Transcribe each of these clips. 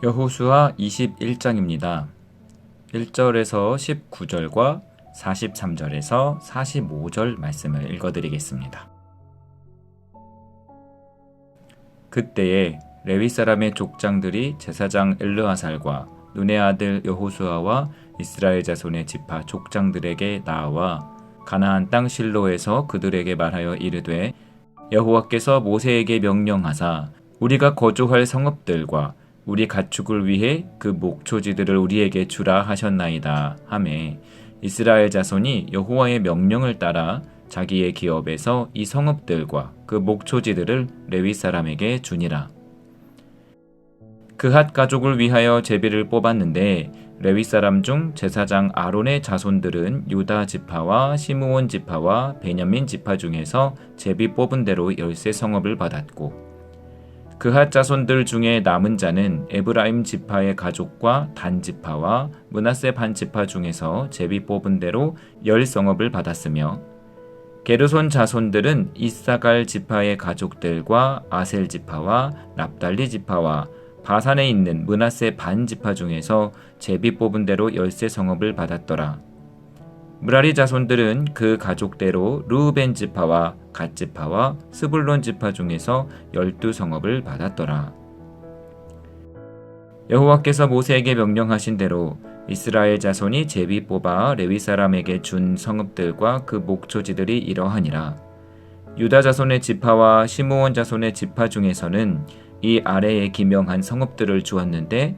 여호수아 21장입니다. 1절에서 19절과 43절에서 45절 말씀을 읽어드리겠습니다. 그때에 레위 사람의 족장들이 제사장 엘르아살과 눈의 아들 여호수아와 이스라엘 자손의 지파 족장들에게 나와 가나안 땅 실로에서 그들에게 말하여 이르되 여호와께서 모세에게 명령하사 우리가 거주할 성읍들과 우리 가축을 위해 그 목초지들을 우리에게 주라 하셨나이다 하매 이스라엘 자손이 여호와의 명령을 따라 자기의 기업에서 이 성읍들과 그 목초지들을 레위 사람에게 주니라. 그핫 가족을 위하여 제비를 뽑았는데 레위 사람 중 제사장 아론의 자손들은 유다 지파와 시므온 지파와 베냐민 지파 중에서 제비 뽑은 대로 열세 성읍을 받았고 그핫 자손들 중에 남은 자는 에브라임 지파의 가족과 단 지파와 문하세 반 지파 중에서 제비 뽑은 대로 열 성읍을 받았으며 게르손 자손들은 이사갈 지파의 가족들과 아셀 지파와 납달리 지파와 바산에 있는 문하세 반 지파 중에서 제비 뽑은 대로 열세 성읍을 받았더라. 무라리 자손들은 그 가족대로 루벤 지파와 갓 지파와 스불론 지파 중에서 열두 성읍을 받았더라. 여호와께서 모세에게 명령하신 대로 이스라엘 자손이 제비 뽑아 레위 사람에게 준 성읍들과 그 목초지들이 이러하니라. 유다 자손의 지파와 시므온 자손의 지파 중에서는 이 아래에 기명한 성읍들을 주었는데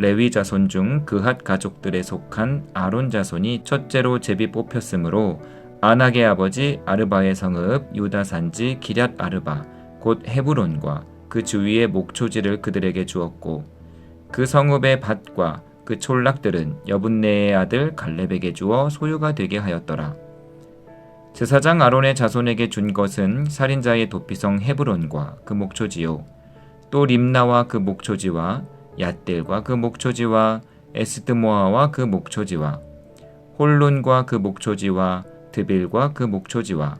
레위 자손 중 그핫 가족들에 속한 아론 자손이 첫째로 제비 뽑혔으므로 아낙의 아버지 아르바의 성읍 유다 산지 기럇 아르바 곧 헤브론과 그 주위의 목초지를 그들에게 주었고 그 성읍의 밭과 그 촌락들은 여분네의 아들 갈렙에게 주어 소유가 되게 하였더라. 제사장 아론의 자손에게 준 것은 살인자의 도피성 헤브론과 그 목초지요 또 림나와 그 목초지와 얏델과 그 목초지와 에스드모아와 그 목초지와 홀론과 그 목초지와 드빌과 그 목초지와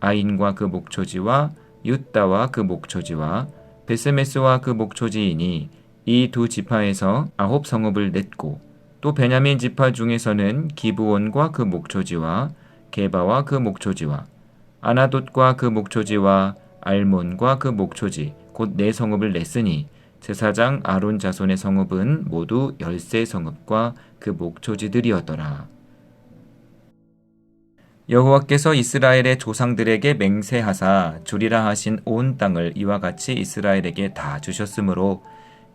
아인과 그 목초지와 유다와 그 목초지와 베스메스와 그 목초지이니 이 두 지파에서 아홉 성읍을 냈고 또 베냐민 지파 중에서는 기브온과 그 목초지와 게바와 그 목초지와 아나돗과 그 목초지와 알몬과 그 목초지 곧 네 성읍을 냈으니 제사장 아론 자손의 성읍은 모두 열세 성읍과 그 목초지들이었더라. 여호와께서 이스라엘의 조상들에게 맹세하사 주리라 하신 온 땅을 이와 같이 이스라엘에게 다 주셨으므로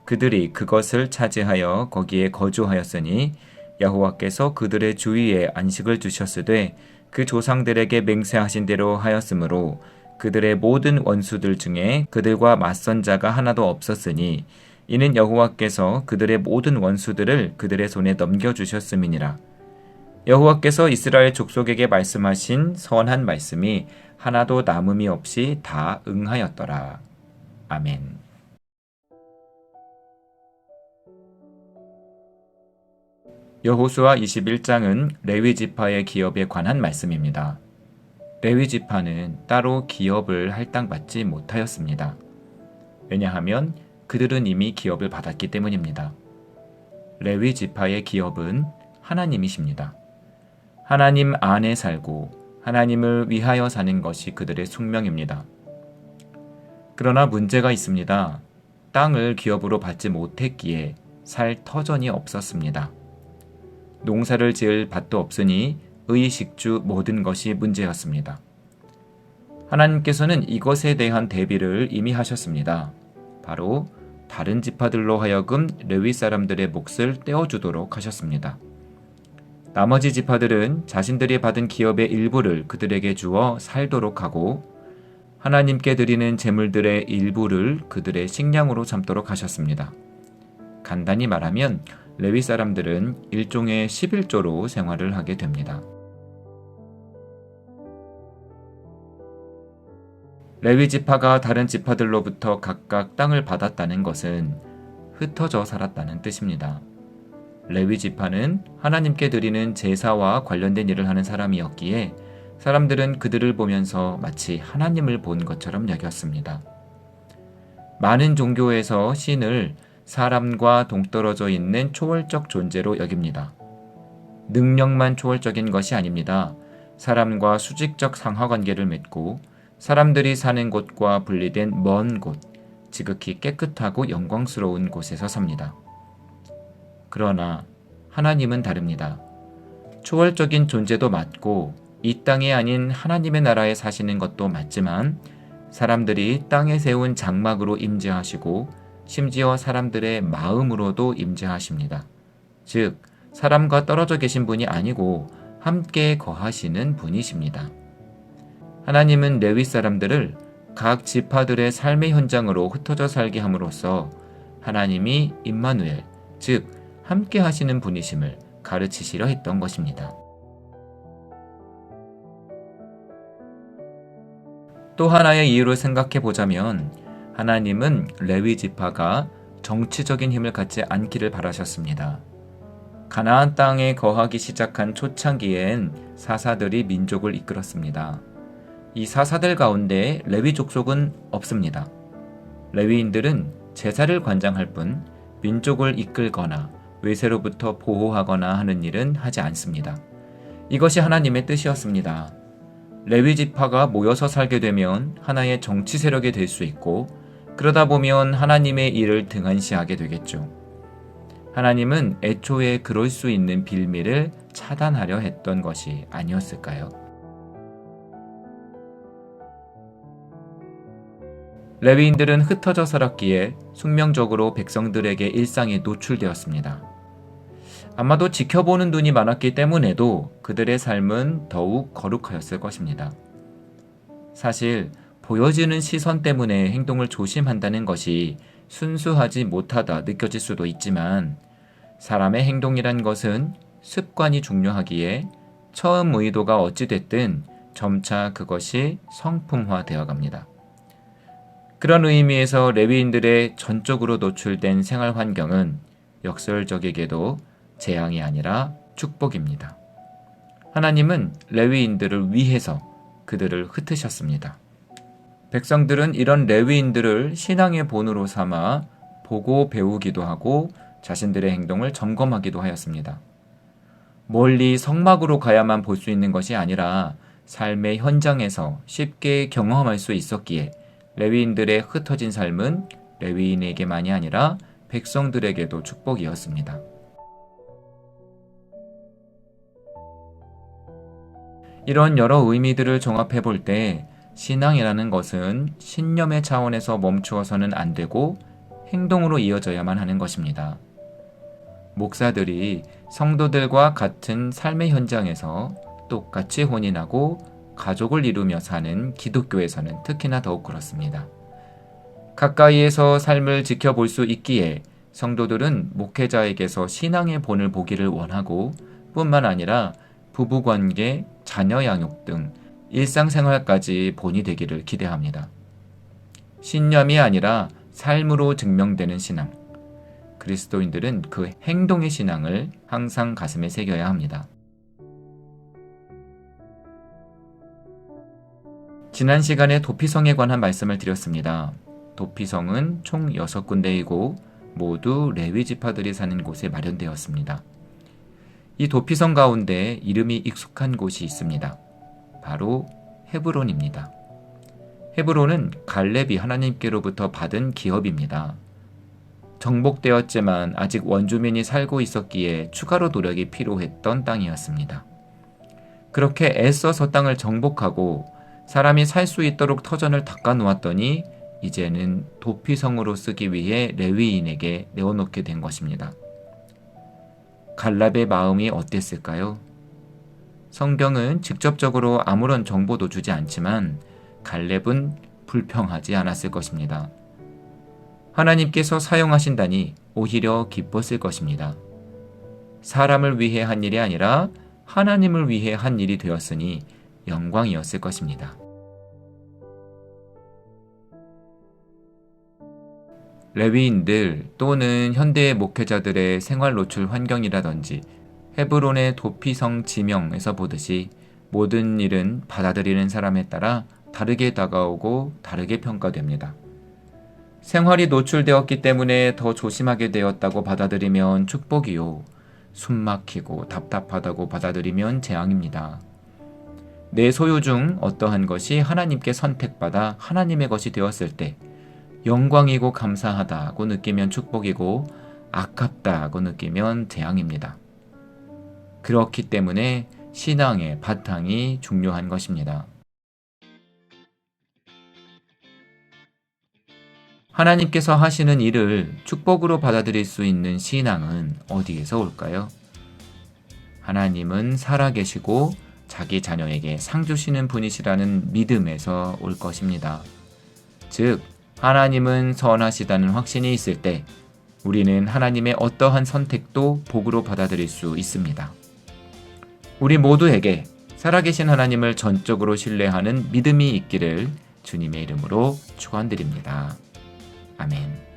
그들이 그것을 차지하여 거기에 거주하였으니 여호와께서 그들의 주위에 안식을 주셨으되 그 조상들에게 맹세하신 대로 하였으므로 그들의 모든 원수들 중에 그들과 맞선 자가 하나도 없었으니 이는 여호와께서 그들의 모든 원수들을 그들의 손에 넘겨 주셨음이니라. 여호와께서 이스라엘 족속에게 말씀하신 선한 말씀이 하나도 남음이 없이 다 응하였더라. 아멘. 여호수아 21장은 레위 지파의 기업에 관한 말씀입니다. 레위 지파는 따로 기업을 할당받지 못하였습니다. 왜냐하면 그들은 이미 기업을 받았기 때문입니다. 레위 지파의 기업은 하나님이십니다. 하나님 안에 살고 하나님을 위하여 사는 것이 그들의 숙명입니다. 그러나 문제가 있습니다. 땅을 기업으로 받지 못했기에 살 터전이 없었습니다. 농사를 지을 밭도 없으니 의식주 모든 것이 문제였습니다. 하나님께서는 이것에 대한 대비를 이미 하셨습니다. 바로 다른 지파들로 하여금 레위 사람들의 몫을 떼어주도록 하셨습니다. 나머지 지파들은 자신들이 받은 기업의 일부를 그들에게 주어 살도록 하고 하나님께 드리는 제물들의 일부를 그들의 식량으로 삼도록 하셨습니다. 간단히 말하면 레위 사람들은 일종의 11조로 생활을 하게 됩니다. 레위 지파가 다른 지파들로부터 각각 땅을 받았다는 것은 흩어져 살았다는 뜻입니다. 레위 지파는 하나님께 드리는 제사와 관련된 일을 하는 사람이었기에 사람들은 그들을 보면서 마치 하나님을 본 것처럼 여겼습니다. 많은 종교에서 신을 사람과 동떨어져 있는 초월적 존재로 여깁니다. 능력만 초월적인 것이 아닙니다. 사람과 수직적 상하 관계를 맺고 사람들이 사는 곳과 분리된 먼 곳, 지극히 깨끗하고 영광스러운 곳에서 삽니다. 그러나 하나님은 다릅니다. 초월적인 존재도 맞고 이 땅이 아닌 하나님의 나라에 사시는 것도 맞지만 사람들이 땅에 세운 장막으로 임재하시고 심지어 사람들의 마음으로도 임재하십니다. 즉, 사람과 떨어져 계신 분이 아니고 함께 거하시는 분이십니다. 하나님은 레위 사람들을 각 지파들의 삶의 현장으로 흩어져 살게 함으로써 하나님이 임마누엘, 즉 함께 하시는 분이심을 가르치시려 했던 것입니다. 또 하나의 이유를 생각해 보자면 하나님은 레위 지파가 정치적인 힘을 갖지 않기를 바라셨습니다. 가나안 땅에 거하기 시작한 초창기엔 사사들이 민족을 이끌었습니다. 이 사사들 가운데 레위 족속은 없습니다. 레위인들은 제사를 관장할 뿐 민족을 이끌거나 외세로부터 보호하거나 하는 일은 하지 않습니다. 이것이 하나님의 뜻이었습니다. 레위 지파가 모여서 살게 되면 하나의 정치 세력이 될 수 있고 그러다 보면 하나님의 일을 등한시하게 되겠죠. 하나님은 애초에 그럴 수 있는 빌미를 차단하려 했던 것이 아니었을까요? 레위인들은 흩어져 살았기에 숙명적으로 백성들에게 일상에 노출되었습니다. 아마도 지켜보는 눈이 많았기 때문에도 그들의 삶은 더욱 거룩하였을 것입니다. 사실 보여지는 시선 때문에 행동을 조심한다는 것이 순수하지 못하다 느껴질 수도 있지만 사람의 행동이란 것은 습관이 중요하기에 처음 의도가 어찌됐든 점차 그것이 성품화 되어 갑니다. 그런 의미에서 레위인들의 전적으로 노출된 생활 환경은 역설적이게도 재앙이 아니라 축복입니다. 하나님은 레위인들을 위해서 그들을 흩으셨습니다. 백성들은 이런 레위인들을 신앙의 본으로 삼아 보고 배우기도 하고 자신들의 행동을 점검하기도 하였습니다. 멀리 성막으로 가야만 볼 수 있는 것이 아니라 삶의 현장에서 쉽게 경험할 수 있었기에 레위인들의 흩어진 삶은 레위인에게만이 아니라 백성들에게도 축복이었습니다. 이런 여러 의미들을 종합해 볼 때 신앙이라는 것은 신념의 차원에서 멈추어서는 안 되고 행동으로 이어져야만 하는 것입니다. 목사들이 성도들과 같은 삶의 현장에서 똑같이 혼인하고 가족을 이루며 사는 기독교에서는 특히나 더욱 그렇습니다. 가까이에서 삶을 지켜볼 수 있기에 성도들은 목회자에게서 신앙의 본을 보기를 원하고 뿐만 아니라 부부관계, 자녀 양육 등 일상생활까지 본이 되기를 기대합니다. 신념이 아니라 삶으로 증명되는 신앙. 그리스도인들은 그 행동의 신앙을 항상 가슴에 새겨야 합니다. 지난 시간에 도피성에 관한 말씀을 드렸습니다. 도피성은 총 6군데이고 모두 레위 지파들이 사는 곳에 마련되었습니다. 이 도피성 가운데 이름이 익숙한 곳이 있습니다. 바로 헤브론입니다. 헤브론은 갈렙이 하나님께로부터 받은 기업입니다. 정복되었지만 아직 원주민이 살고 있었기에 추가로 노력이 필요했던 땅이었습니다. 그렇게 애써서 땅을 정복하고 사람이 살 수 있도록 터전을 닦아 놓았더니 이제는 도피성으로 쓰기 위해 레위인에게 내어놓게 된 것입니다. 갈랍의 마음이 어땠을까요? 성경은 직접적으로 아무런 정보도 주지 않지만 갈렙은 불평하지 않았을 것입니다. 하나님께서 사용하신다니 오히려 기뻤을 것입니다. 사람을 위해 한 일이 아니라 하나님을 위해 한 일이 되었으니 영광이었을 것입니다. 레위인들 또는 현대의 목회자들의 생활 노출 환경이라든지 헤브론의 도피성 지명에서 보듯이 모든 일은 받아들이는 사람에 따라 다르게 다가오고 다르게 평가됩니다. 생활이 노출되었기 때문에 더 조심하게 되었다고 받아들이면 축복이요. 숨 막히고 답답하다고 받아들이면 재앙입니다. 내 소유 중 어떠한 것이 하나님께 선택받아 하나님의 것이 되었을 때 영광이고 감사하다고 느끼면 축복이고 아깝다고 느끼면 재앙입니다. 그렇기 때문에 신앙의 바탕이 중요한 것입니다. 하나님께서 하시는 일을 축복으로 받아들일 수 있는 신앙은 어디에서 올까요? 하나님은 살아계시고 자기 자녀에게 상 주시는 분이시라는 믿음에서 올 것입니다. 즉, 하나님은 선하시다는 확신이 있을 때 우리는 하나님의 어떠한 선택도 복으로 받아들일 수 있습니다. 우리 모두에게 살아계신 하나님을 전적으로 신뢰하는 믿음이 있기를 주님의 이름으로 축원드립니다. 아멘.